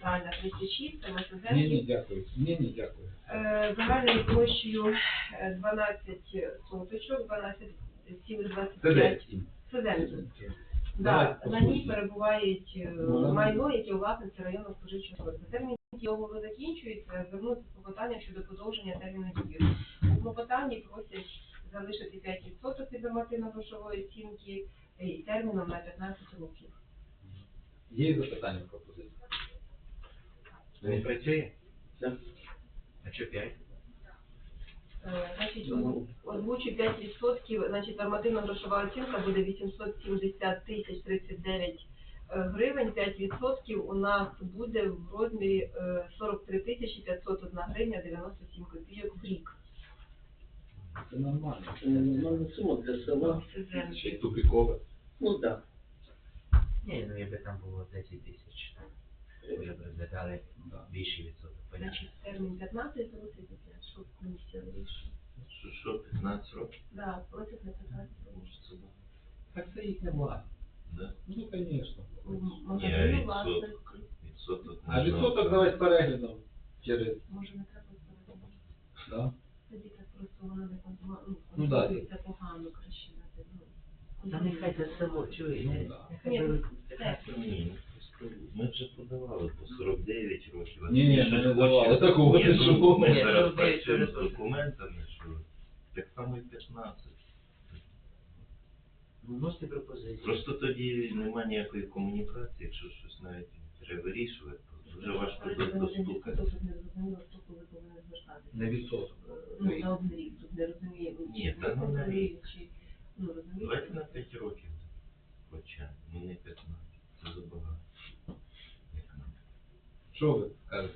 центральна 36, це Ні, ні, дякую. Ні, ні, дякую. е, загальною площею е, 12 соточок, 12 Це 725 десь. їм. Соземки. Давай, Да, на ній перебувають е, Ну, майно, яке у власності районного споживчого кодексу. Термін дії договору закінчується, звернутися з клопотанням щодо подовження терміну дії. У клопотанні просять залишити 5% від нормативно-грошової оцінки і терміном на 15 років. Є запитання пропозиції? Не працює? Так. А що 5? Е, Значить, озву- озвучу 5%, значить, нормативно-грошова оцінка буде 870 тисяч 39 е, гривень, 5% у нас буде в розмірі е, 43 тисячі 501 гривня 97 копійок в рік. Це нормально. Це нормальна сума для села. Це землі. Ще й тупікове. Ну так. Ні, ну якби там було 10 тисяч, там вже б розглядали Да. більший відсоток. Понятно. Значить, термін 15 років, щоб комісія вирішила. Що, що, 15 років? Да, просять на 15 років. Може, це багато, Так це їхня власність. да? Ну, звісно. У Ні, магазині відсоток. власності. Відсоток А можна- відсоток давай з переглядом через, Може, не треба передавати. да? Тоді так просто воно не контролює. Ну, да. Це погано краще. дати, ну, Та нехай це село, Ну, чуєте? да. Нехай Ні, беруть це- 15 Ні, просто Ми вже подавали по 49 років. а Ні, ні, ми щось не давали такого, Ні, ну, що? Ми Ні, зараз 49 працюємо з документами, що так само і 15. Вносити пропозиції. Просто тоді немає ніякої комунікації, якщо щось навіть треба вирішувати, то дуже важко до- достукати. Не. Не відсоток. Ну, на один рік, тут не розуміємо. Ні, та ну, на чи, ну, розумієте? Давайте на 5 років. Хоча, ну не 15. Це забагато. Як. Що ви кажете?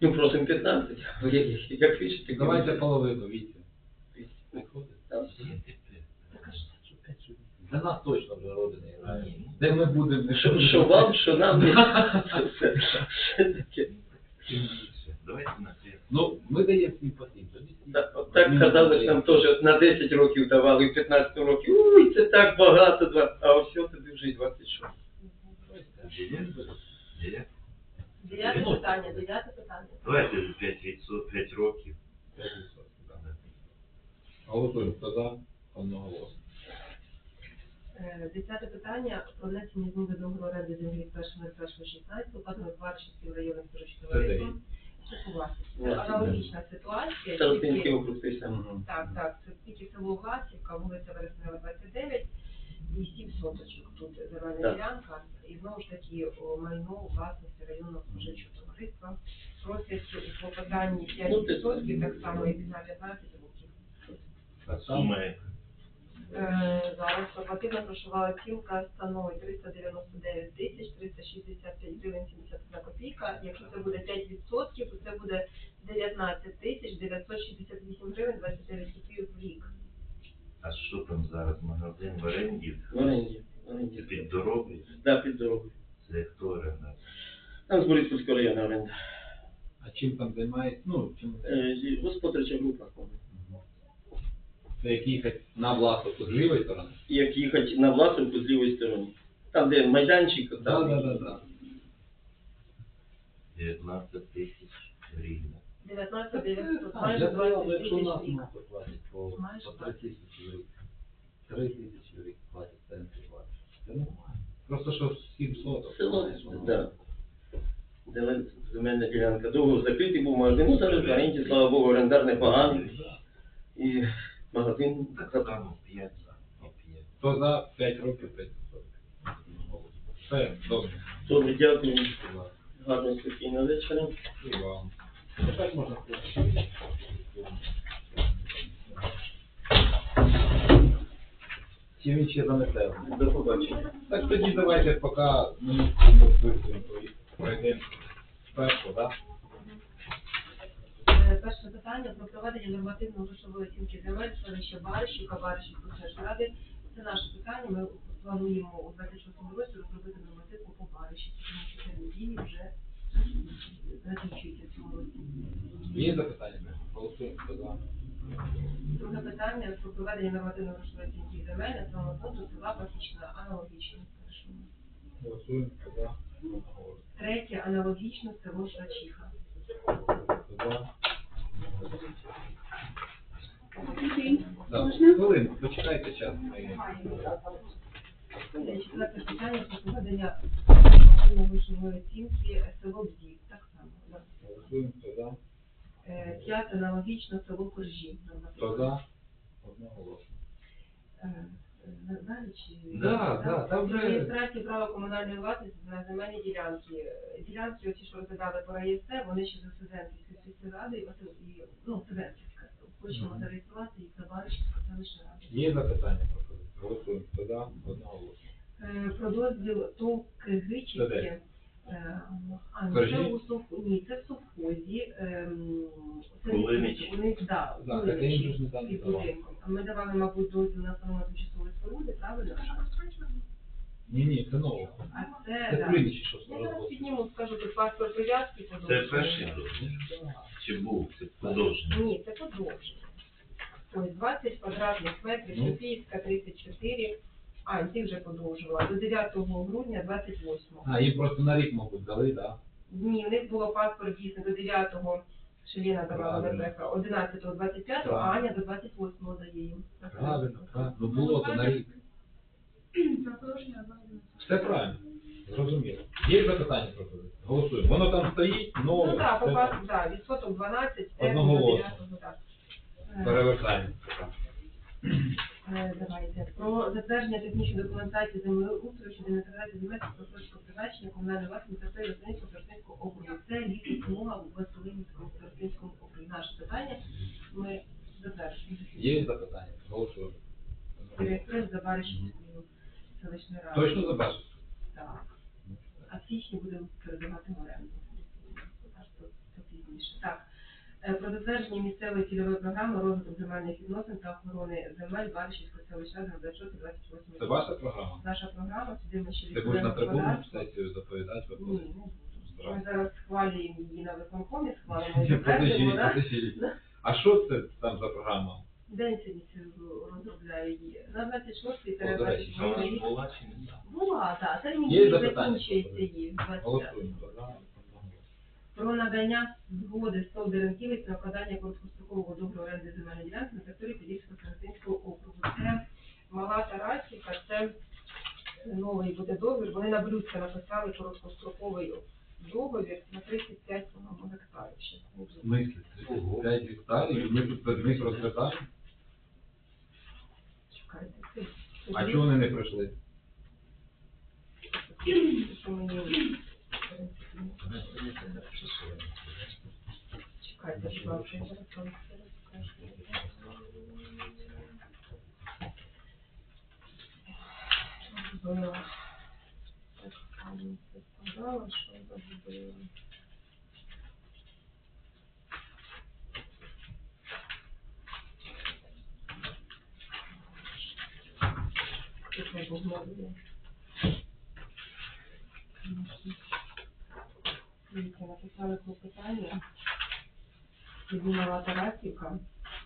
Ну просимо 15. Ну, Як, як пишете? Давайте половину, Вітя. Ні, ти п'ять. Для нас точно вже родини. Де ми будемо? Що, що вам, що нам, це все, таке. Давайте на 5. Ну, ми даємо свій посіб. Так, от так казали, що нам теж на 10 років давали, і 15 років. Уй, це так багато, два. а ось тобі вже і 26. Дев'ять? Дев'яте питання, дев'яте питання. Давайте вже 5 5 років. П'ять відсотків, да. Голосуємо. Хто за? Одного голосу. Е, Десяте питання про внесення змін до договору оренди землі з 1.01.16, укладено з Варшівським районним Це споживчим Це аналогічна ситуація. Старостинський тільки- округ. Так, так, це тільки село Власівка, вулиця Вереснева, 29 і 7 соточок тут земельна ділянка. І знову ж таки о, майно у власності районного споживчого товариства. Просять у клопотанні 5 Ну, ти- відсотків, так само і на 15 років. Так само. Е, Зараз нормативна грошова оцінка становить 399 тисяч 365 гривень 71 копійка. Якщо це буде 5%, то це буде 19 тисяч 968 гривень 29 копійок в рік. А що там зараз? Магазин в оренді? В оренді. в Це під дорогою? Да, під дорогою. Це хто орендар? Там з Бориспільського району оренда. А чим там займається? Ну, чим Е, Господарча група. це як їхати на власку з лівої сторони? Як їхати на Власовку з лівої сторони. Там, де майданчик, Так, там. так, так, так. 19 тисяч гривень. 19 900, А, майже я сказав, 20 якщо тисяч нас в рік. платить по, Майже по 3 тисячі в рік. 3 тисячі в рік платять центри платять. Це нормально. Просто що 7 соток. Село, да. Де земельна ділянка. Довго закритий був магазин. Ну, зараз слава Богу, орендар непоганий. І магазин Так за само 5 за. 5. Хто за 5 років 5 соток. Все, добре. Добре, дякую. Гарного спокійного вечора. І вам. Чи він ще занесе? До побачення. Так тоді давайте поки ми і пройдемо першу, так? Перше питання про проведення нормативно-грошової оцінки земель селища Баришівка, Баришівської селищради. Це наше питання. Ми плануємо у 26-му році розробити нормативку по Баришівці, тому що це неділі вже закінчується в цьому році. Є запитання? Голосуємо, хто за. Друге питання про проведення нормативно-грошової оцінки земель населеного пункту села Пасічна, аналогічно першому. Голосуємо, хто за. Третє аналогічно село Шачиха. За. Окей. Да. Можна? Хвилину, почекайте час. Ми- Е, Четверте питання про проведення повної грошової оцінки село Бзів. Так само. Голосуємо, за? Е, П'яте аналогічно село Коржі. Хто за? Одноголосно. Е, Далі чи? Да, да, там вже- Реєстрація права комунальної власності на земельні ділянки. Ділянки, оці, що розглядали по РАЄСТ, вони ще за сільською радою, і, і, ну, Сузенківська. Хочемо Мгм. зареєструвати їх за Баришівську селищну раду. Є запитання пропозиції? Голосуємо, хто за? Одноголосно. Про дозвіл ТОВ Кигичівське. А, ну, це у Сов- ні, це в совхозі. ем, це Кулинич. У да, їм Ми давали, мабуть, дозвіл на встановлення тимчасової споруди, правильно? Ні, ні, це ново. А це, Це да. прийнячі, що Я зараз підніму, скажу, тут паспорт прив'язки Це подовжений. перший дозвіл? Чи був? Це подовжений? Ні, це подовження. Ось 20 квадратних метрів, Ну. Софіївська 34. А, ти вже подовжувала. До 9 грудня 28. А, їм просто на рік, мабуть, дали, так? Ні, у них було паспорт дійсно до 9-го, що Ліна давала Правильно. Ребека, 11-го, 25-го, а Аня до 28-го дає їм. Правильно, правильно. Ну було то на рік. Про положення. Все правильно. Зрозуміло. Є запитання пропозиції? Голосуємо. Воно там стоїть, нове. Ну так, все по так. так, відсоток 12, термін до Одноголосно. 9-го, так. Е, Перевертаємо. Е, Давайте. Про затвердження технічної документації землеустрою щодо інтеграції земель просрочного призначення комунальної власності та Росинського Старостинського округу. Це ліс смуга у Василинському Старостинському округі. Наше питання ми затверджуємо. Є запитання? Голосуємо. Реєструємо за Баришівською селищною радою. Точно забачиш? Так. А в січні будемо передавати в оренду. Аж то, то пізніше. Так. Е, Про затвердження місцевої цільової програми розвитку земельних відносин та охорони земель Баришівської селищної ради на 26-28 Це ваша програма? Наша програма, сюди ми ще Ти будеш на трибуну сесію доповідати? Ні, не буду. Ми зараз схвалюємо її на виконкомі, Подождіть, затвердимо. А що це там за програма? День сьогодні розробляю її. На 26-й О, до речі, Що вона 28 рік. була так. Термін Є її закінчується її. 25. Голосуємо. Одноголосно. Про надання згоди з Солдеренківець на вкладання короткострокового договору оренди земельної ділянки на території Подільського Старостинського округу. Це мала Тарасівка, це новий буде договір. Вони на блюдце написали короткостроковий договір на 35 по-моєму, гектарів. ще. В смислі? 35 гектарів, і ми тут без них розглядаємо? Чекайте, це- це А чого вони не прийшли? що мені- Чекайте, зараз вам все розкажу. Забила. Так, там це сказала, що забила. Тут не Дивіться, написали клопотання. Піднімала Тарасівка,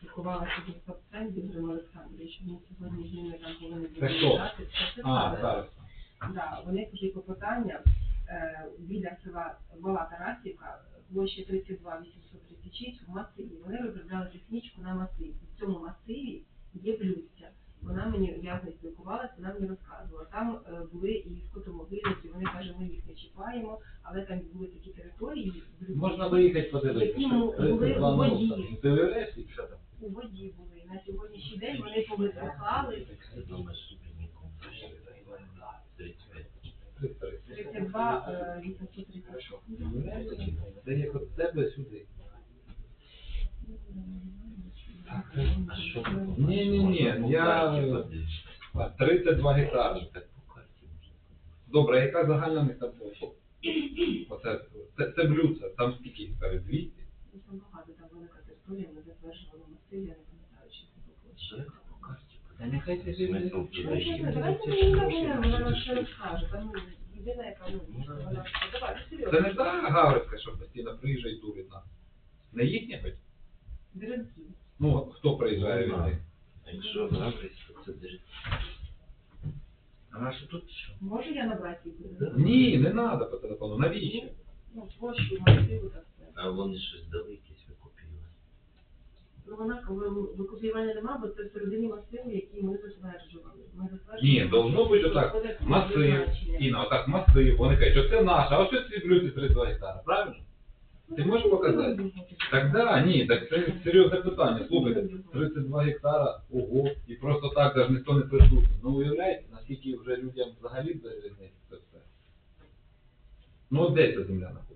лікувала собі стоп-цен Дмитром Олександровичем. Він сьогодні з ними там повинні були хто? лежати. Це А, Сесара. зараз. Да, вони такі клопотання е, біля села Мала Тарасівка, площа 32 836 в масиві. Вони розробляли технічку на масиві. В цьому масиві є блюдця. Вона мені я з нею спілкувалася, вона мені розказувала. Там е, були і скотомогильники, вони каже, ми їх не чіпаємо, але там були такі території. Можна виїхати подивитися. Які були у воді. носа. Ну, Ти виреш і що там? у воді були. На сьогоднішній день вони повисихали. Я думаю, що нікому не 35. 33. 32 е, 836. Це як от тебе сюди. Ні, ні, ні, я- А, 32 гектари. Добре, яка загальна там площа? Оце, це, це блюдце, там скільки гектарів? 200? Ну, Там багато там велика територія, ми затверджували масив, я не пам'ятаю, що це було площа. Все по карті. Та нехай це Смисл Ну, туди. чесно, давайте ми не забудемо, вона нам все розкаже. Там єдина, яка ну, вона давай, Це серйозно. не та Гаврицька, що постійно приїжджає і дурить нас. Не їхня хоч? Березки. Ну, от хто приїжджає від них? А Якщо грабись, то це дерев. А наша тут що? Може я набрати їх? Ні, не треба по телефону. Навіщо? Ну, площу, масиву та все. А вони щось дали якісь викупівання. Ну, вона коли викупівання нема, бо це всередині масиву, який ми затверджували. Ми затверджували. Ні, должно бути отак. Масив, Інна, отак масив, вони кажуть, що це наше, а що ці плюси 32 гектара, правильно? Ти можеш показати? Так да, ні, так це серйозне питання. Слухайте, 32 гектара, ого, і просто так даже ніхто не присутній. Ну уявляєте, наскільки вже людям взагалі безрізниці це все. Ну от де ця земля знаходиться?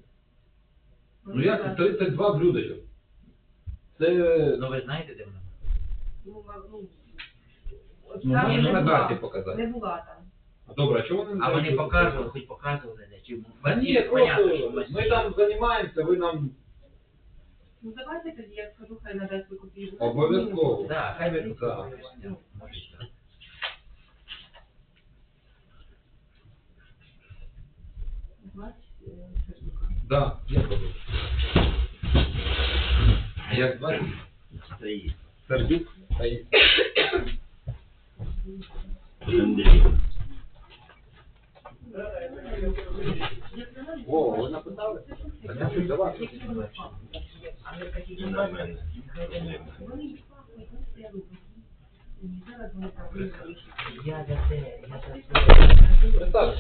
Ну як це 32 блюдечок? Це, Ну ви знаєте, де вона? Ну, ма- ну, от ну там можна не на була. карті показати. Не була там. А добре, а чого вони не А вони показували, хоч показували, де чи Та ні, понятно, що просто ми ми там займаємося, ви нам Ну, давайте тоді, я скажу, хай надасть викупівлю. Обов'язково. Да, хай ви Да. Ну, може, так. Двадцять, е. Да, я подумав. Як звати? Стоїть. Сердюк? Андрій. О, ви написали? Щось давай. І на мене. Я за це, я?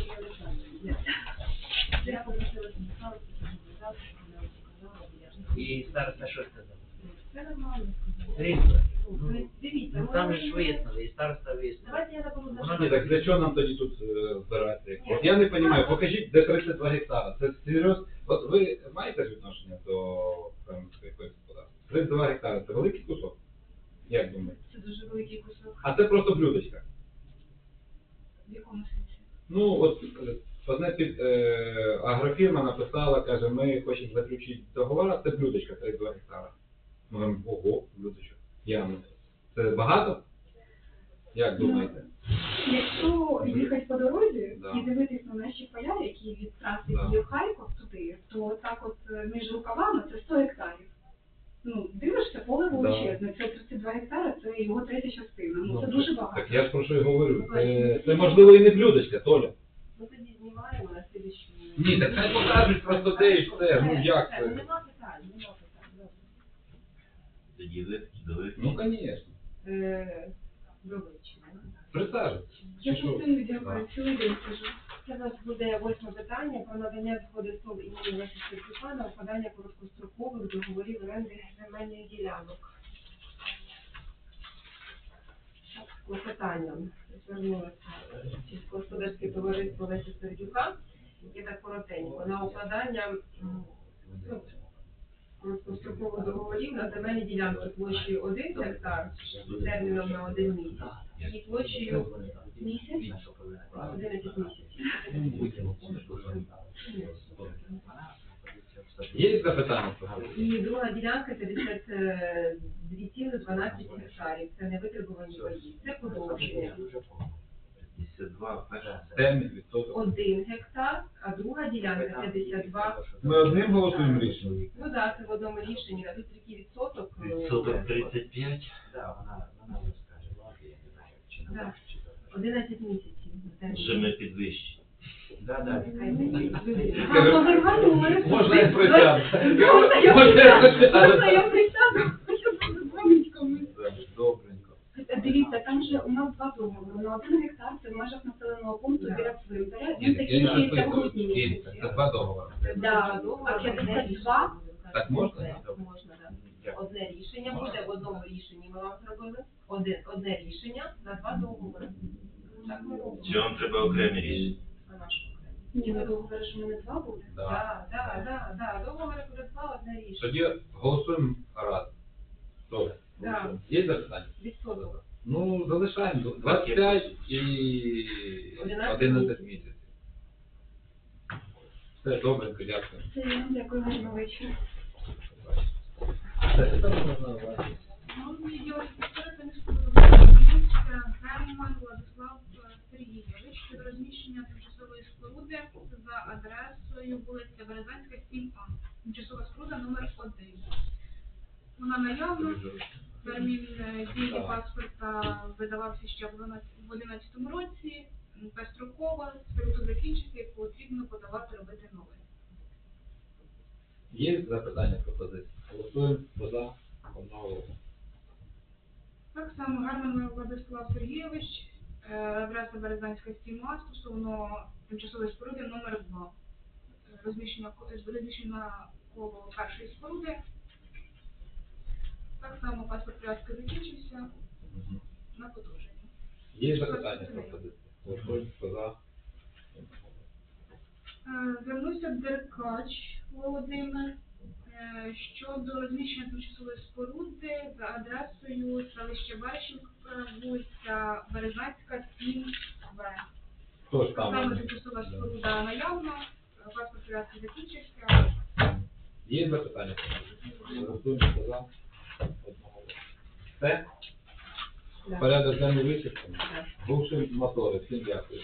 Все нормально. Різно. Ну, ви Дивіться, Ну там же ж вияснили, і староста вияснили. Давайте я забуду Воно за так для чого нам тоді тут е, збиратися? От я не розумію, покажіть, де 32 гектара. Це серйозно? От ви маєте ж відношення до фермерського якогось господарства? 32 гектара це великий кусок? Як думаєте? Це дуже великий кусок. А це просто блюдечка. В якому сенсі? Ну, от е, під е, агрофірма написала, каже, ми хочемо заключити договор, а це блюдечка 32 гектара. Ми говоримо, ого, блюдечко. Ясно. Це багато? Як думаєте? Якщо їхати по дорозі Да. і дивитись на наші поля, які від траси Да. Київ Харків туди, то так от е, між рукавами це 100 гектарів. Ну, дивишся, поле величезне, це 32 гектари, це його третя частина. Ну, це дуже багато. Так я ж про що й говорю. Це, це можливо і не блюдечка, Толя. Ну тоді знімаємо на слідчу. Ні, так хай покажуть просто де і все. Ну як це? Нема. Тоді дали. Ну, звісно. Е, вивчення. Присаджуйтесь. Я Чи що? постійно дякую, цілий день. Це у нас буде восьме питання про надання згоди СОВ імені Лесі Сердюка на укладання короткострокових договорів оренди земельних ділянок. Так, з клопотанням звернулося сільськогосподарське товариство Лесі Сердюка, яке так коротенько, на укладання м, короткострокових договорів на земельні ділянки площею 1 гектар терміном на один місяць і площею місяць 11 місяців. Є запитання? І друга ділянка 52,12 гектарів. Це не витребувані паї. Це подовження. 52, перша. Термін відсоток. Один гектар, а друга ділянка 52. Ми одним голосуємо рішення. Ну так, це в одному рішенні, а тут який відсоток. е, Відсоток 35. Да, вона, вона розкаже. Я не знаю, чи не чи 11 місяців. Вже ми підвищені. Да, да. Хай буде. А поверхати у мене Можна я присяду? Можна я Можна присяду? Можна я присяду? Я Дивіться, там же у нас два договори. На один гектар це в межах населеного пункту Да. біля цвинтаря. Він закінчується в грудні місяці. Це два договори. Да. А 52? Так можна? Можна, так. Одне рішення буде в одному рішенні. Ми вам зробили одне, одне рішення на два договори. Так ми робимо. Чи вам треба окремі рішення? На нашу окрему. Ні, ми договори ж у мене два буде. Да. Так, так, так, так. Договори буде два одне рішення. Тоді голосуємо раз. Добре. Да. Є запитання? Відсоток. Ну, залишаємо 25 і 11 місяців. Все, добренько, дякую. Це вам дякую, гарного вечора. Будівництва Герман Владислав Сергійович щодо розміщення тимчасової споруди за адресою вулиця Березанська, 7А. Тимчасова споруда номер 1. Вона наявна. Термін е, дії паспорта видавався ще в 2011 році. Безстрокова, споруду закінчити, потрібно подавати робити нове. Є запитання пропозиції? Голосуємо, за, одного. Так само Гарман Владислав Сергійович, е, адреса Березанська 7А, стосовно тимчасової споруди номер 2. Розміщення ко- розміщення коло першої споруди. Так само паспорт прив'язки закінчився Мгм. на подовження. Є запитання? Голосуємо, за, Е, Звернувся Деркач Володимир е, щодо розміщення тимчасової споруди за адресою селище Вершівка, вулиця Березанська, 7В. Хто ж Саме там? тимчасова споруда наявна, е, паспорт прив'язки закінчився. Є запитання? Голосуємо, за, одного. Все? Порядок денний вичерпаний. Бувши мотори, всім дякую.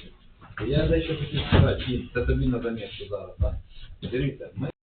Я дещо хотів сказати, і це тобі на замітку зараз, так? Дивіться, ми